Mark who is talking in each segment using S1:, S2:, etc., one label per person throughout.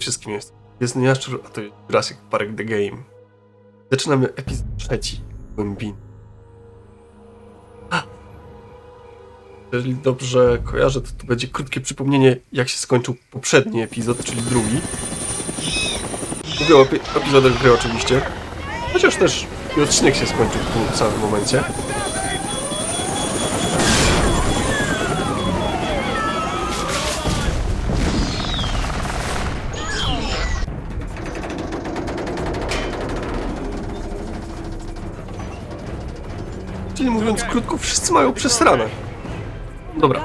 S1: Wszystkim jest. Jest Jaszczur, a to jest Jurassic Park The Game. Zaczynamy epizod trzeci. Głębin. Jeżeli dobrze kojarzę, to to będzie krótkie przypomnienie, jak się skończył poprzedni epizod, czyli drugi. Mówię o epi- epizodach gry oczywiście. Chociaż też i odcinek się skończył w tym samym momencie. Mówiąc krótko, wszyscy mają przesrane. Dobra,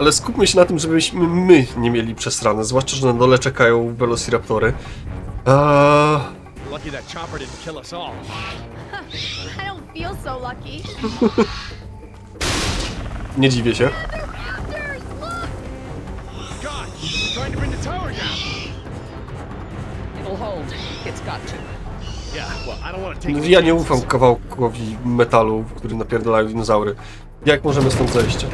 S1: ale skupmy się na tym, żebyśmy my nie mieli przesrane, zwłaszcza, że na dole czekają Velociraptory. Eee,
S2: Lucky that chopper didn't kill us all.
S3: I don't feel so lucky.
S1: nie dziwię się.
S2: God, trying to bring the tower down.
S4: It'll hold. It's got to.
S1: Ja nie ufam kawałkowi metalu, w który napierdalają dinozaury. Jak możemy stąd zejść?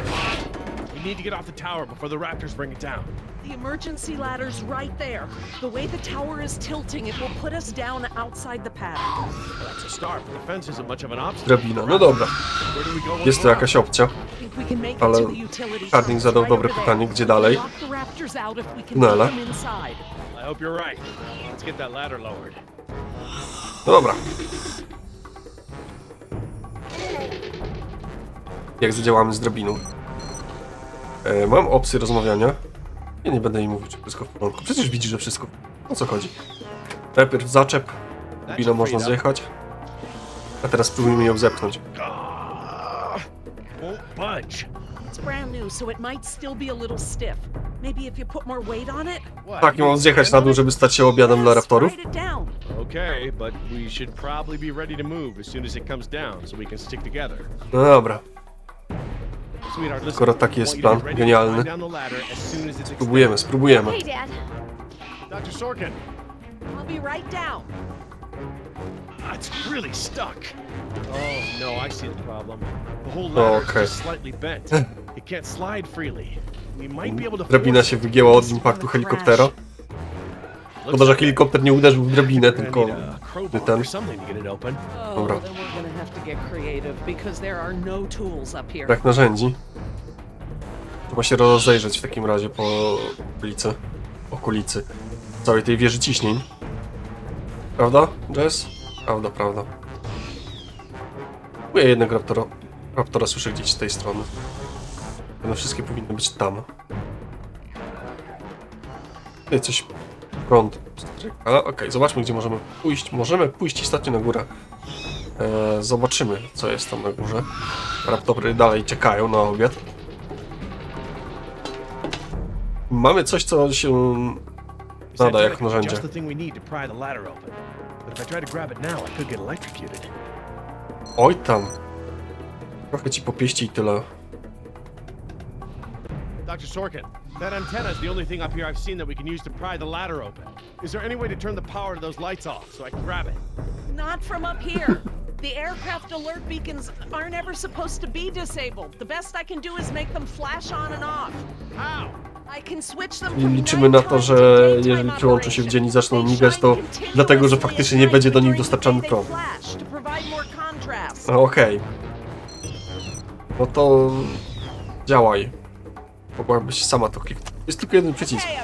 S2: We need to get off the tower before the raptors bring it down.
S4: The emergency ladder's right there. The way the tower is tilting, it will put us down outside the
S2: that's a start, the fence isn't much of an obstacle.
S1: Drabina, no dobra. Jest to jakaś opcja. Ale Harding zadał dobre pytanie, gdzie dalej? Tunele.
S4: inside.
S2: I hope you're right. Let's get that ladder lowered.
S1: No dobra. Jak zadziałamy z drabiną? E, mam opcję rozmawiania. Ja nie będę jej mówić, że wszystko w porządku. Przecież widzi, że wszystko. O co chodzi? Najpierw zaczep. Drabiną można zjechać. A teraz spróbujmy ją zepchnąć.
S4: It's brand new, so it might still be a little stiff. Maybe if you put more weight on it?
S2: What?
S1: Tak, nie mam zjechać na dół, żeby stać się obiadem dla
S4: Yes,
S1: raptorów.
S4: Ride it down.
S2: Okay, but we should probably be ready to move as soon as it comes down, so we can stick together.
S1: No dobra.
S2: Sweetheart, listen.
S1: Skoro taki
S2: I
S1: jest
S2: want you to
S1: plan,
S2: get ready to
S1: genialny.
S2: climb down the ladder as soon as it's
S1: Spróbujemy, spróbujemy.
S3: Hey, Dad.
S2: extended. Dr. Sorkin,
S4: I'll be right down.
S2: Ah, it's really stuck. Oh no, I see the problem. The whole ladder
S1: okay.
S2: just slightly bent. it can't slide freely. We might be able to.
S1: Drabina się wygięła od impaktu helikoptera. Szkoda, że helikopter nie uderzył w drabinę, tylko
S2: crowbar
S1: ten.
S4: Oh,
S1: Dobra.
S4: no
S1: brak narzędzi. Trzeba się rozejrzeć w takim razie po okolicy, okolicy całej tej wieży ciśnień. Prawda, Jess? Prawda, prawda. Ja jednego raptora, raptora słyszę gdzieś z tej strony. One wszystkie powinny być tam. Tutaj coś prąd stryka. Okej, zobaczmy gdzie możemy pójść. Możemy pójść istotnie na górę. E, zobaczymy co jest tam na górze. Raptory dalej czekają na obiad. Mamy coś, co się nada jak narzędzie.
S2: Just the thing we need to pry the ladder open. But if I try to grab it now, I could get electrocuted.
S1: Oj tam. Trochę ci popieści i tyle.
S2: Dr. Sorkin, that antenna is the only thing up here I've seen that we can use to pry the ladder open. Is there any way to turn the power to those lights off so I can grab it?
S4: Not from up here. The aircraft alert beacons aren't ever supposed to be disabled. The best I can do is make them flash on and off.
S2: How?
S1: Liczymy na to, że jeżeli przyłączą się w dzień i zaczną migać, to dlatego, że faktycznie nie będzie do nich dostarczany prąd. Okej. No to działaj. Mogłabyś sama to kliknąć. Jest tylko jeden przycisk.
S4: Okay.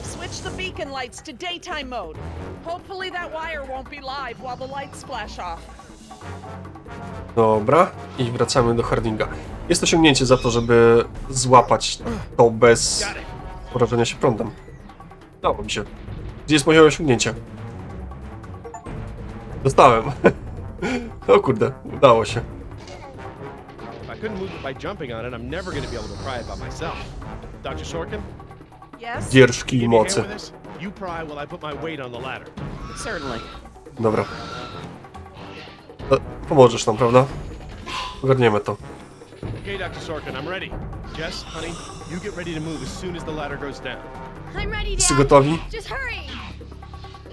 S1: Dobra. I wracamy do Hardinga. Jest osiągnięcie za to, żeby złapać to bez Porażenia się prądem. Dało mi się. Gdzie jest moje osiągnięcie? Dostałem. o kurde, udało się.
S2: If I couldn't move it by jumping on it, I'm never going to be able to pry it by myself. Dr. Sorkin,
S4: Yes?
S1: Dzierżki i
S2: give me a hand
S1: mocy.
S2: with this? You pry while I put my weight on the ladder.
S4: Certainly.
S1: Dobra. E, Pomożesz nam, prawda? Ogarniemy to.
S2: Okay, Dr. Sorkin, I'm ready. Jess, honey, you get ready to move as soon as the ladder goes down.
S3: I'm ready,
S1: Wszyscy
S3: Dad.
S1: gotowi?
S3: Just hurry.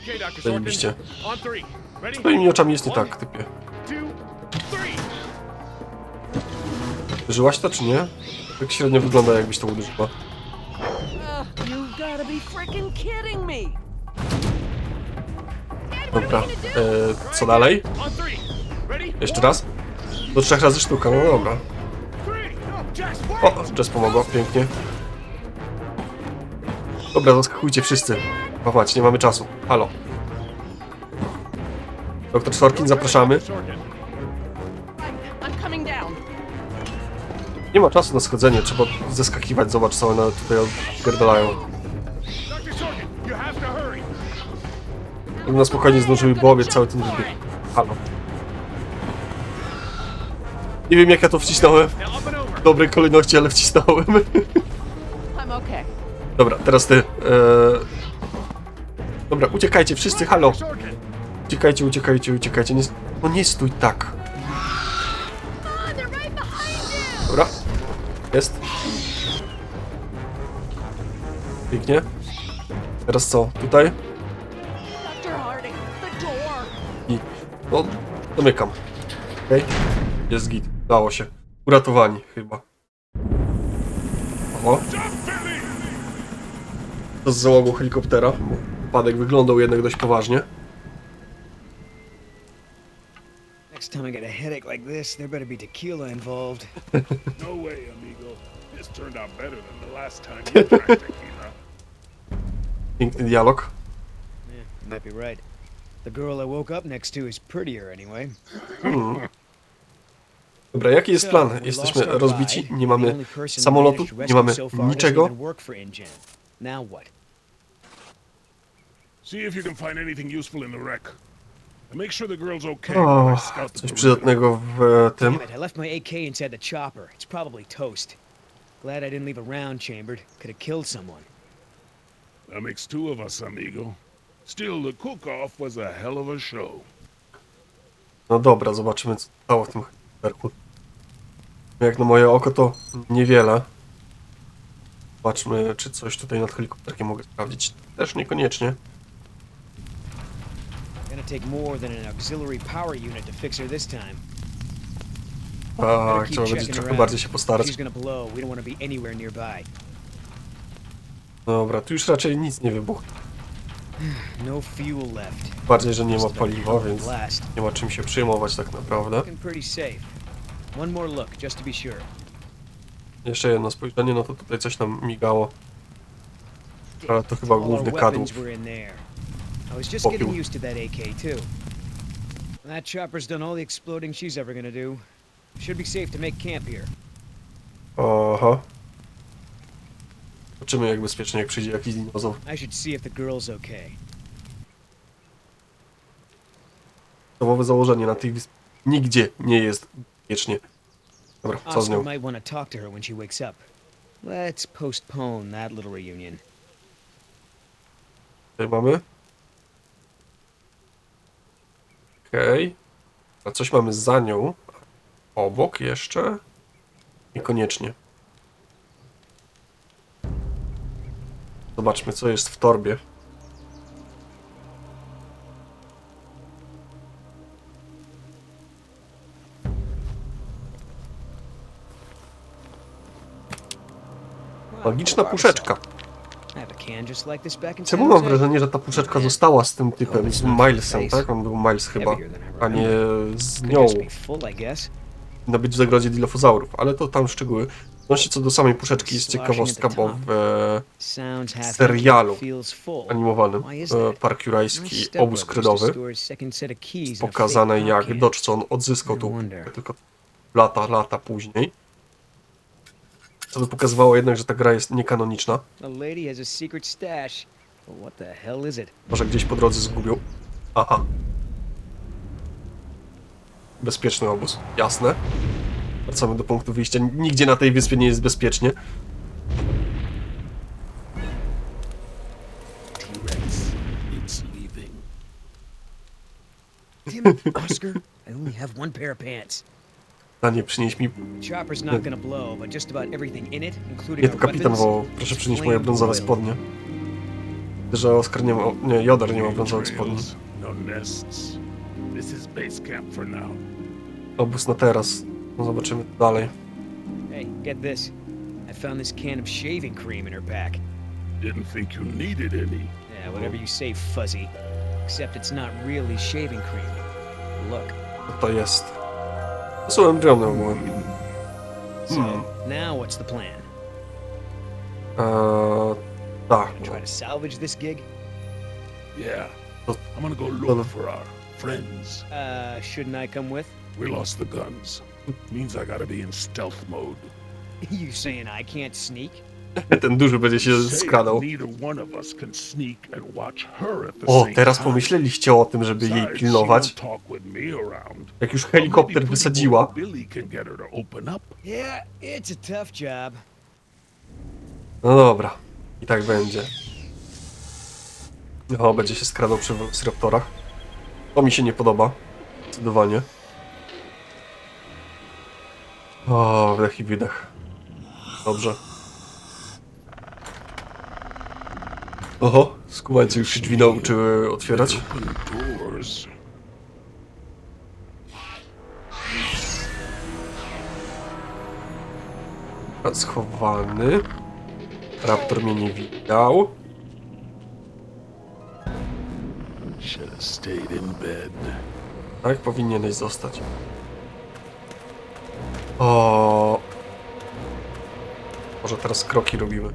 S2: Okay, Dr.
S1: Zajebiście.
S2: Sorkin, on three. Ready?
S1: Twoimi oczami jest nie
S2: One,
S1: tak, typie.
S2: two, three.
S1: Użyłaś to, czy nie? Tak średnio wygląda, jakbyś to uderzyła.
S5: You've gotta be freaking kidding me!
S3: Dad, what
S1: Dobra,
S3: are we gonna do?
S1: e, co dalej?
S2: On three. Ready?
S1: Jeszcze raz? Do trzech razy sztuka, no dobra. O. Jess pomogła, pięknie. Dobra, zaskakujcie wszyscy. Popatrz, nie mamy czasu. Halo. Doktor Sorkin, zapraszamy. Nie ma czasu na schodzenie, trzeba zeskakiwać, zobacz co one tutaj odpierdalają. Na spokojnie zdążyły bołowiec cały ten wybieg. Halo. Nie wiem jak ja to wcisnąłem Dobrej kolejności, ale wcisnąłem.
S5: I'm okay.
S1: Dobra, teraz ty. Eee... Dobra, uciekajcie wszyscy, halo. Uciekajcie, uciekajcie, uciekajcie. Nie... No nie stój tak. Dobra. Jest. Pięknie. Teraz co? Tutaj? I... No, domykam. Okej. Jest git. Dało się. Uratowani chyba. O. To z załogą helikoptera. bo Wypadek wyglądał jednak dość poważnie.
S6: Next time I get a headache like this, there better be tequila involved.
S7: No way, amigo. This turned out better than the last time you drank tequila.
S1: Piękny dialog.
S6: Yeah, might be right. The girl I woke up next to is prettier anyway.
S1: Dobra, jaki jest plan? Jesteśmy rozbici, nie mamy samolotu, nie mamy niczego.
S7: See if you can find anything useful in the wreck. And make sure the girl's okay
S1: O,
S7: while I scout the
S1: coś
S7: perimeter.
S1: przydatnego w e, tym.
S6: Damn it, I left my AK inside the chopper. It's probably toast. Glad I didn't leave a round chambered. Could have killed someone.
S7: That makes two of us, amigo. Still, the cook-off was a hell of a show.
S1: No dobra, zobaczymy co stało w tym. Jak na moje oko to niewiele. Zobaczmy, czy coś tutaj nad helikopterkiem mogę sprawdzić. Też niekoniecznie.
S6: Gonna take more than an auxiliary power unit to fix her this time.
S1: Tak, trzeba będzie trochę bardziej się postarać.
S6: She's gonna blow. We don't want to be anywhere nearby.
S1: Dobra, tu już raczej nic nie wybuchnie.
S6: No fuel left.
S1: Bardziej, że nie ma paliwa, więc nie ma czym się przejmować tak naprawdę.
S6: Looking pretty safe. One more look, just to be sure.
S1: Jeszcze jedno spojrzenie, no to tutaj coś nam migało. Ale to chyba główny kadłub.
S6: I was just
S1: Popiół.
S6: getting used to that AK too. That chopper's done all the exploding she's ever gonna do. Should be safe to make camp here.
S1: Aha. Zobaczymy jak bezpiecznie, jak przyjdzie jakiś dinozaur.
S6: I should see if the girl's okay.
S1: Podstawowe założenie na tej wyspie nigdzie nie jest bezpiecznie. Dobra, co z
S6: Oscar
S1: nią?
S6: might want to talk to her when she wakes up. Let's postpone that little reunion.
S1: Tutaj mamy. Okej. A coś mamy za nią. Obok jeszcze? Niekoniecznie. Zobaczmy, co jest w torbie. Magiczna puszeczka. Czemu mam wrażenie, że ta puszeczka została z tym typem, z Milesem, tak? On był Miles chyba, a nie z nią. Powinna być w zagrodzie dilofozaurów, ale to tam szczegóły. Odnośnie co do samej puszeczki jest ciekawostka, bo w e, serialu animowanym e? Park Jurajski obóz kredowy pokazane jak
S6: can.
S1: Dodge, co on odzyskał
S6: I
S1: tu tylko lata, lata później. Co by pokazywało jednak, że ta gra jest niekanoniczna. Może gdzieś po drodze zgubił. Aha. Bezpieczny obóz. Jasne. Wracamy do punktu wyjścia. Nigdzie na tej wyspie nie jest bezpiecznie.
S7: T-Rex, it's leaving.
S6: Damn it, Oscar. I only have one pair of pants.
S1: Panie, przynieś mi...
S6: The chopper's not gonna blow, but just about everything in it, including
S1: Nie,
S6: our
S1: to kapitan,
S6: weapons,
S1: bo proszę
S6: is
S1: przynieść moje brązowe spodnie. Że Oskar nie ma... Nie, Jodar nie ma brązowych spodni.
S7: No nests. This is base camp for now.
S1: Obóz na teraz. No zobaczymy dalej.
S6: Hey, get this. I found this can of shaving cream in her pack.
S7: didn't think you needed any.
S6: Yeah, whatever you say, fuzzy. Except it's not really shaving cream. Look.
S1: Co to jest? To są embriony ogółem.
S6: So, now what's the plan?
S1: Eee, tak.
S6: Try to salvage this gig?
S7: Yeah. I'm gonna go
S1: Well,
S7: look for our friends.
S6: Uh, shouldn't I come with?
S7: We lost the guns. Means I gotta be in stealth mode.
S6: you saying I can't sneak?
S1: Ten duży będzie się skradał.
S7: Neither one of us can sneak and watch her at the
S1: O, teraz pomyśleliście o tym, żeby jej pilnować. Jak już helikopter wysadziła. No dobra. I tak będzie. O, będzie się skradał przy Velociraptorach. To mi się nie podoba. Zdecydowanie. O, wdech i wydech. Dobrze. Oho, skubańcy już się drzwi nauczyły otwierać. Schowany. Raptor mnie nie widział. Tak, powinieneś zostać. O. Może teraz kroki robimy.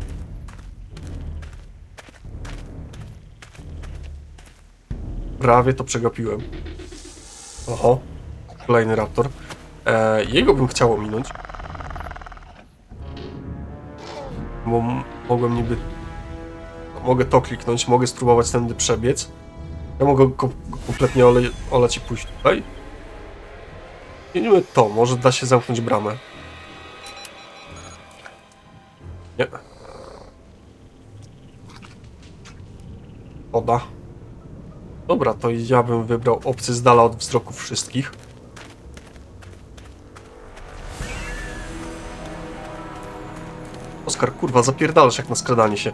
S1: Prawie to przegapiłem. Oho. Kolejny raptor. E, jego bym chciało minąć. Bo mogłem niby... Mogę to kliknąć, mogę spróbować tędy przebiec. Ja mogę go kompletnie ole, olać i pójść tutaj. Zmienimy to, może da się zamknąć bramę. Nie. Oda. Dobra, to ja bym wybrał opcję z dala od wzroku wszystkich. Oskar, kurwa, zapierdalasz jak na skradanie się.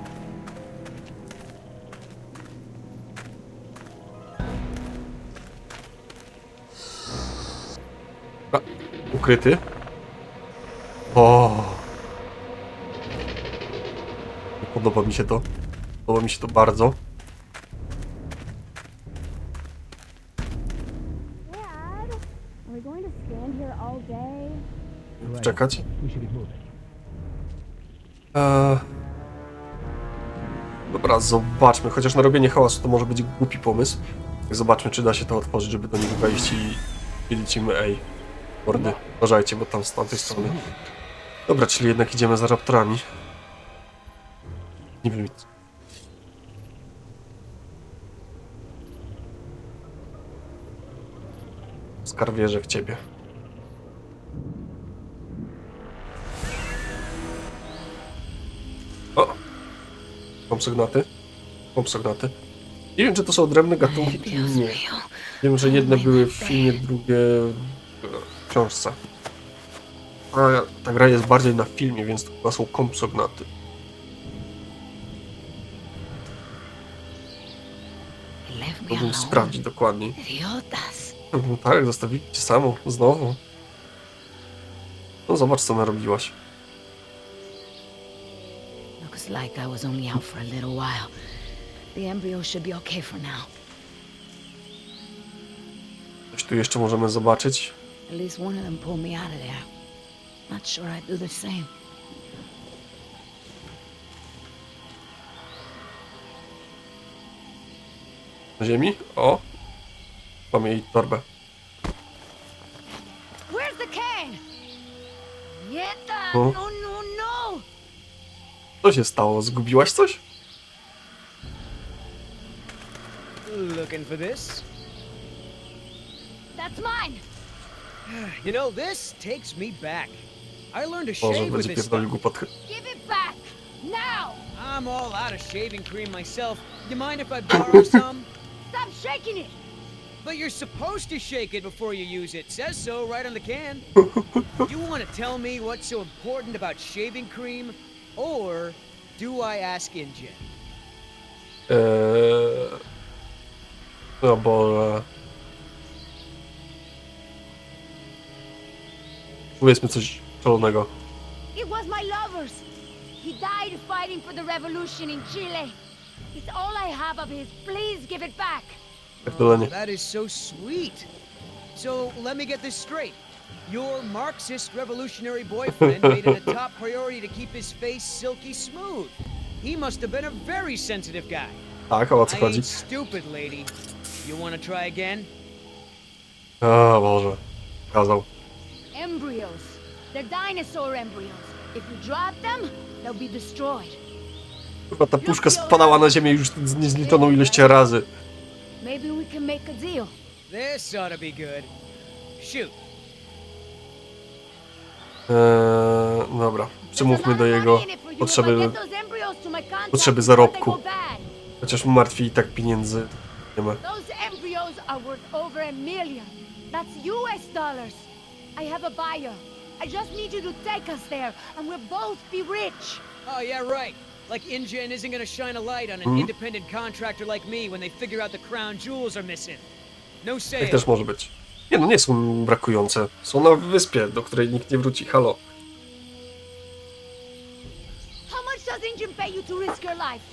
S1: Ukryty. O. Podoba mi się to. Podoba mi się to bardzo. Czekać. Eee... Dobra, zobaczmy. Chociaż na robienie hałasu to może być głupi pomysł. Zobaczmy, czy da się to otworzyć, żeby do nich wejść i powiedzieć im ej, mordy, uważajcie, bo tam z tamtej strony. Dobra, czyli jednak idziemy za raptorami. Nie wiem. Skar wierzę w ciebie. O! Kompsognaty? Kompsognaty. Nie wiem, czy to są odrębne gatunki, czy nie. Wiem, że jedne były w filmie, drugie książce. A ta gra jest bardziej na filmie, więc to chyba są kompsognaty.
S8: Alone.
S1: sprawdzić dokładniej. No tak, zostawili cię samą, znowu. No zobacz, co narobiłaś.
S8: Looks like I was only out for a little while. The embryo should be okay for now.
S1: Coś tu jeszcze możemy zobaczyć.
S8: At least one of them pulled me out of there. Not sure I'd do the same.
S1: Na ziemi? O! Mam jej torbę.
S3: Where's the cane? Nieta!
S1: Oh.
S3: No, no, no!
S1: Co się stało? Zgubiłaś coś?
S6: Looking for this?
S3: That's mine!
S6: You know, this takes me back. I learned to
S1: Może
S6: shave with
S1: będzie
S6: this
S1: pierdolił
S6: stuff.
S1: głupotkę.
S3: Give it back! Now!
S6: I'm all out of shaving cream myself. You mind if I borrow some?
S3: Stop shaking it!
S6: But you're supposed to shake it before you use it. Says so right on the can. you want to tell me what's so important about shaving cream? Or do I ask InGen?
S1: Eee... No bo... Powiedzmy coś szalonego.
S3: It was my lover's! He died fighting for the revolution in Chile. It's all I have of his. Please give it back.
S1: Pierdolenie.
S6: That is so sweet. So let me get this straight. Your Marxist revolutionary boyfriend made it a top priority to keep his face silky smooth. He must have been a very sensitive guy.
S1: Tak, a o co
S6: I
S1: chodzi?
S6: ain't stupid, lady. You want to try again?
S1: A Boże. Kazał.
S3: Embryos. They're dinosaur embryos. If you drop them, they'll be destroyed.
S1: Chyba ta puszka spadała na ziemię już z niezliczoną ilością razy.
S3: Maybe we can make a deal.
S6: This ought to be good. Shoot.
S1: Eee, dobra, przemówmy do jego potrzeby, potrzeby zarobku. chociaż mu martwi i tak pieniędzy nie ma.
S3: Those embryos are worth over a million. That's US dollars. I have a buyer. I just need you to take us there, and we'll both be rich.
S6: Oh, yeah, right. Like InGen isn't gonna shine a light on an
S1: Mhm.
S6: independent contractor like me when they figure out the crown jewels are missing. No sale.
S1: Tak też może być. Nie no, nie są brakujące. Są na wyspie, do której nikt nie wróci. Halo.
S3: How much does InGen pay you to risk your life?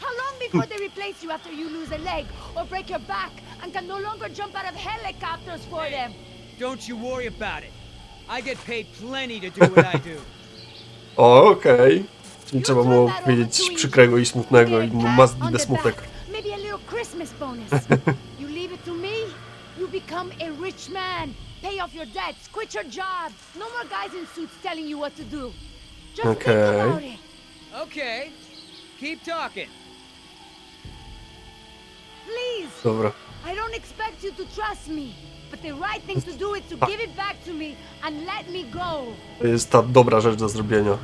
S3: How long before they replace you after you lose a leg or break your back and can no longer jump out of helicopters for them?
S6: Don't you worry about it. I get paid plenty to do what I do.
S1: O, okej. Czyli
S3: You
S1: trzeba
S3: turn
S1: mu
S3: that over
S1: powiedzieć
S3: to
S1: przykrego i smutnego i
S3: Get
S1: mu must be
S3: on
S1: the
S3: the
S1: smutek.
S3: back, Maybe a little Christmas bonus. you leave it to me, you become a rich man. Pay off your debts, quit your job. No more guys in suits telling you what to do. Just
S1: Okay.
S3: think about it.
S6: Okay. Keep talking.
S3: Please.
S1: Dobra.
S3: I don't expect you to trust me, but the right thing to do is to give it back to me and let me go.
S1: To jest ta dobra rzecz do zrobienia.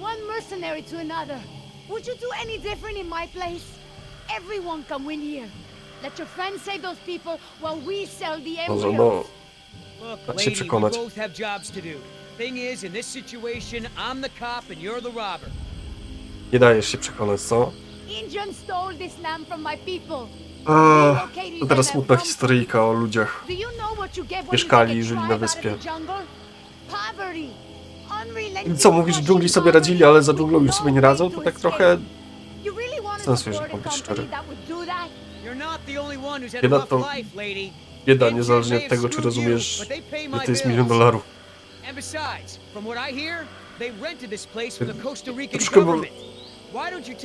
S3: One mercenary to another. Would you do any different in my place? Everyone can win here. Let your friends save those people while we sell the
S1: Może
S3: embryos.
S1: no,
S6: Look,
S1: Tak się
S6: lady, we
S1: przekonać.
S6: both have jobs to do. Thing is, in this situation, I'm the cop and you're the robber.
S1: nie dajesz się przekonać, co?
S3: Injun stole this land from my people.
S1: Eee, to teraz smutna historyjka o ludziach. Mieszkali i żyli na wyspie. I co, mówisz, że dżungli sobie radzili, ale za dżunglą już sobie nie radzą? To tak trochę...
S3: You really want to
S1: Sensu, że mam być szczery. Bieda to-. Bieda, niezależnie od tego, czy rozumiesz, że to jest milion dolarów. Troszkę,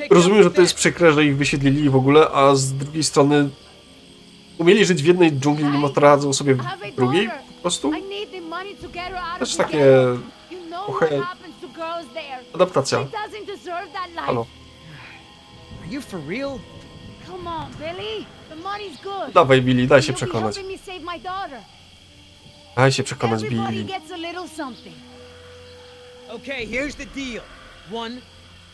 S1: Rozumiem, że to jest przykre, że ich wysiedlili w ogóle, a z drugiej strony umieli żyć w jednej dżungli, mimo to radzą sobie w drugiej po prostu? Też takie trochę adaptacja. Halo, dawaj Billy, daj się przekonać. Daj się przekonać Billy.
S6: Okay, here's the deal. One,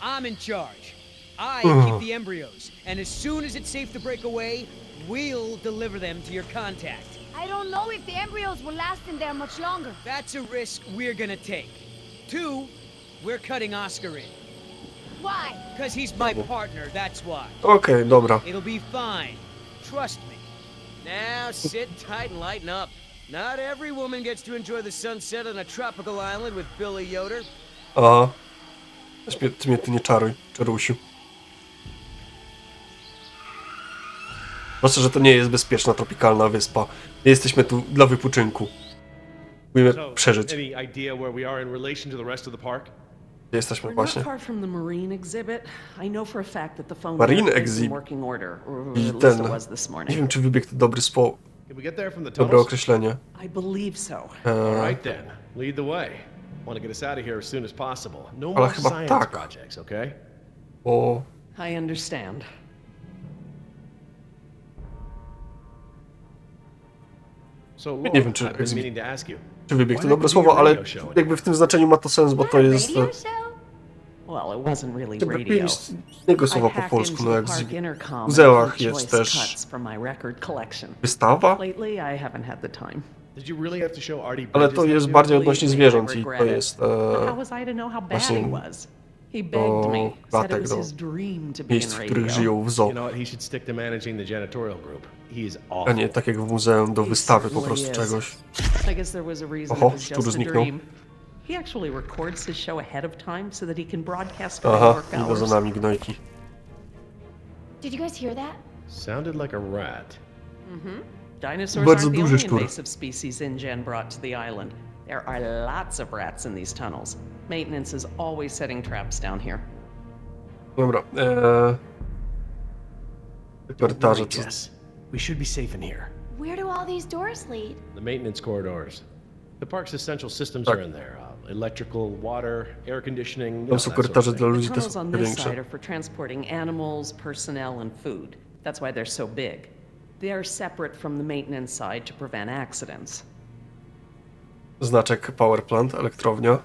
S6: I'm in charge. I
S1: uh-huh.
S6: keep the embryos, and as soon as it's safe to break away, we'll deliver them to your contact.
S3: I don't know if the embryos will last in there much longer.
S6: That's a risk we're gonna take. Two, we're cutting Oscar in.
S3: Why?
S6: Because he's my oh. partner, that's why.
S1: Okej, dobra.
S6: It'll be fine. Trust me. Now sit tight and lighten up. Not every woman gets to enjoy the sunset on a tropical island with Billy Yoder.
S1: A. Weź mnie, ty mnie tu nie czaruj, czarusiu. Proszę, że to nie jest bezpieczna tropikalna wyspa. Nie jesteśmy tu dla wypoczynku. Musimy
S2: So,
S1: przeżyć.
S2: any idea where we are in relation to the rest of the park?
S1: Gdzie jesteśmy
S4: We're
S1: właśnie?
S4: not far from the marine exhibit. I know for a fact that the phone
S1: Marine
S4: there is in
S1: exhib-
S4: working order, or
S1: I
S4: at least
S1: ten.
S4: it was this
S1: Nie wiem, czy wybiegł to dobry spo... Dobre określenie.
S4: I believe so.
S2: All
S1: Eee,
S2: right then, lead the way. Want to get us out of here as soon as possible. No more science
S1: tak.
S2: projects, okay?
S1: bo...
S4: I understand.
S2: So,
S1: nie wiem, czy,
S2: I've been
S1: exhib-
S2: meaning to ask you.
S1: Czy wybieg to
S2: Why
S1: dobre słowo, ale
S2: radio show?
S1: jakby w tym znaczeniu ma to sens, bo to jest...
S3: Radio show?
S4: Well, it wasn't really radio.
S1: brakuje mi innego
S4: I
S1: słowa po
S4: hacked
S1: polsku,
S4: into
S1: no
S4: the
S1: jak
S4: park
S1: z... w muzeach jest też
S4: cuts from my record collection.
S1: wystawa,
S4: Lately, I haven't had the time.
S1: Ale to
S2: that
S1: jest bardziej odnośnie zwierząt i to jest... E, właśnie do klatek, do miejsc, w których żyją w zoo, a nie tak jak w muzeum do wystawy po prostu czegoś. Oho, szczur
S4: just a
S1: zniknął.
S4: dream. He actually records his show ahead of time so that he can broadcast
S1: Aha, idą za nami gnojki.
S3: Did you guys hear that?
S2: Sounded like a rat.
S4: Dinosaurs
S1: Bardzo
S4: aren't the
S1: duży
S4: only
S1: szczur.
S4: invasive species InGen brought to the island. There are lots of rats in these tunnels. Maintenance is always setting traps down here.
S1: Dobra, eee... Korytarze, co...
S2: Jess. We should be safe in here.
S3: Where do all these doors lead?
S2: The maintenance corridors. The park's essential systems
S1: Tak.
S2: are in there. Uh, electrical, water, air conditioning. you know,
S1: Tam są
S2: that sort of
S1: korytarze
S2: thing.
S1: dla
S4: The
S1: ludzi, te
S4: tunnels
S1: są
S4: on
S1: te
S4: this
S1: większe.
S4: side are for transporting animals, personnel, and food. That's why they're so big. They are separate from the maintenance side to prevent accidents.
S1: Znaczek Power Plant, elektrownia.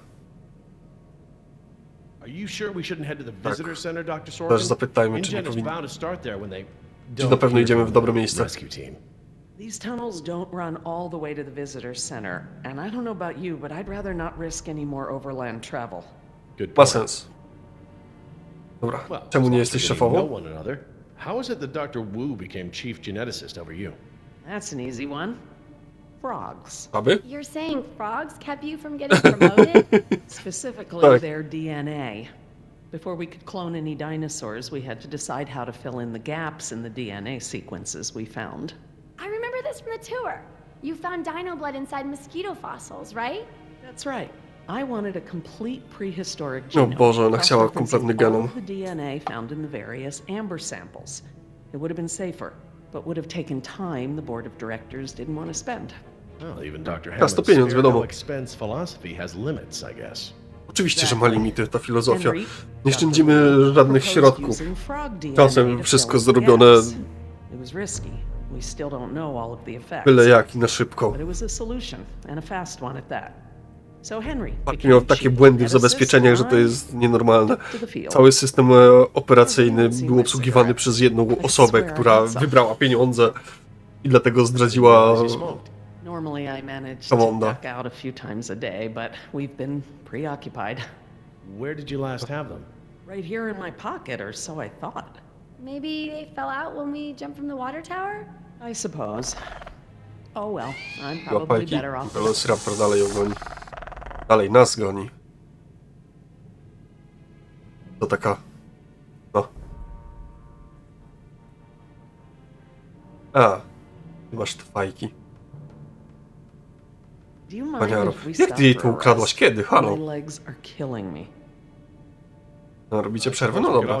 S2: Are you sure we shouldn't head to the visitor center, Dr. Sorkin?
S1: Też zapytajmy, czy nie
S2: InGen is
S1: powinni-
S2: bound to start there when they
S1: Czy
S2: don't
S1: na pewno
S2: hear
S1: idziemy
S2: from
S1: w dobre
S2: the
S1: miejsce?
S2: Rescue team.
S4: These tunnels don't run all the way to the visitor center, and I don't know about you, but I'd rather not risk any more overland travel.
S2: Good
S1: Ma
S2: point.
S1: sens. Dobra,
S2: Well,
S1: czemu nie jesteś
S2: as we know
S1: szefową?
S2: one another, how is it that Dr. Wu became chief geneticist over you?
S4: That's an easy one. Frogs.
S1: Aby?
S3: You're saying frogs kept you from getting promoted?
S4: Specifically,
S1: Sorry.
S4: their DNA. Before we could clone any dinosaurs, we had to decide how to fill in the gaps in the DNA sequences we found.
S3: I remember this from the tour. You found dino blood inside mosquito fossils, right?
S4: That's right. I wanted a complete prehistoric
S1: O
S4: genome.
S1: Boże, ona chciała kompletny
S4: all
S1: genom.
S4: the DNA found in the various amber samples. It would have been safer, but would have taken time the board of directors didn't want to spend.
S2: Well, even Dr.
S1: to
S2: Hammond's
S1: pieniądz,
S2: spare
S1: wiadomo.
S2: no expense philosophy has limits, I guess.
S1: Oczywiście, że ma limity ta filozofia.
S4: Henry,
S1: Nie
S4: Dr.
S1: szczędzimy żadnych
S4: proposed
S1: środków.
S4: using frog DNA
S1: Czasem
S4: to
S1: wszystko
S4: fill in the
S1: zrobione
S4: gaps. It was risky. We still don't know all of the effects.
S1: byle jak i na szybko.
S4: But it was a solution, and a fast one at that.
S1: Miał takie błędy w zabezpieczeniach, że to jest nienormalne. Cały system e, operacyjny był obsługiwany przez jedną osobę, która wybrała pieniądze i dlatego zdradziła.
S4: Normally I manage to duck out a few times a day, but we've been preoccupied.
S2: Where did you last have them?
S4: Right here in my pocket, or so I thought.
S3: Maybe they fell out when we jumped from the water tower?
S4: I suppose. Oh well, I'm probably better off.
S1: Dalej nas goni. To taka... No. A. Ty masz te fajki.
S4: We
S1: Jak ty jej
S4: a
S1: ukradłaś? Kiedy? Halo? No, robicie przerwę? No dobra.